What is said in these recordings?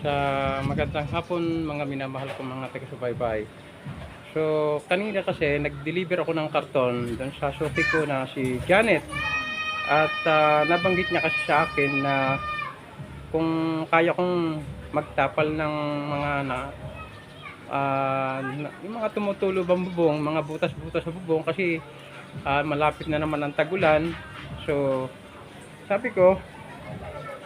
Sa magandang hapon mga minamahal kong mga taga-subaybay. So, kanina kasi nag-deliver ako ng karton doon sa Shopee ko na si Janet. At ah, nabanggit niya kasi sa akin na kung kaya kong magtapal ng mga na ah, na- yung mga tumutulo bang bubong, mga butas-butas sa bubong kasi ah, malapit na naman ang tagulan. So, sabi ko,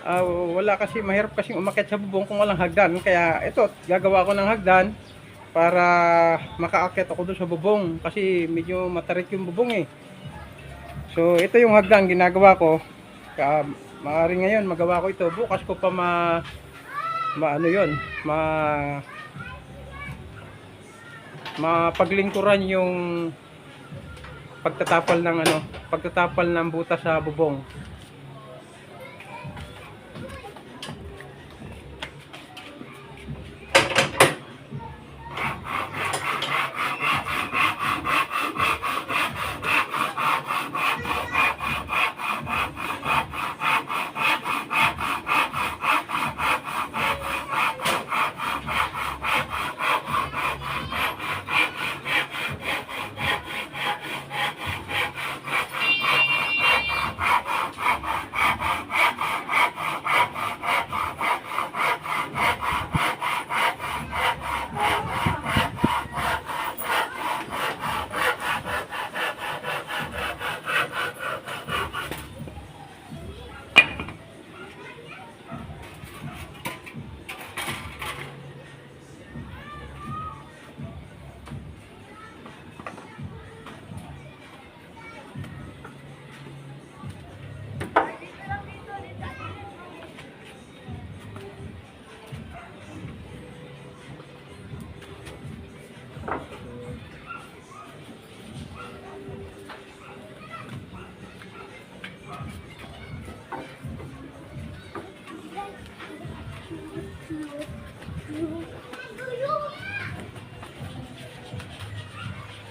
ah, wala kasi, mahirap kasi umakyat sa bubong kung walang hagdan. Kaya ito, gagawa ko ng hagdan para makaakyat ako doon sa bubong kasi medyo matarik yung bubong eh. So, ito yung hagdan ginagawa ko. Ka, maaari ngayon magawa ko ito. Bukas ko pa ma, ma ano yun, ma mapaglingkuran yung pagtatapal ng ano, pagtatapal ng butas sa bubong.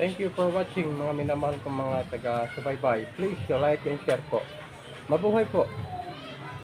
Thank you for watching mga minamahal kong mga taga-subaybay. Please like and share po. Mabuhay po.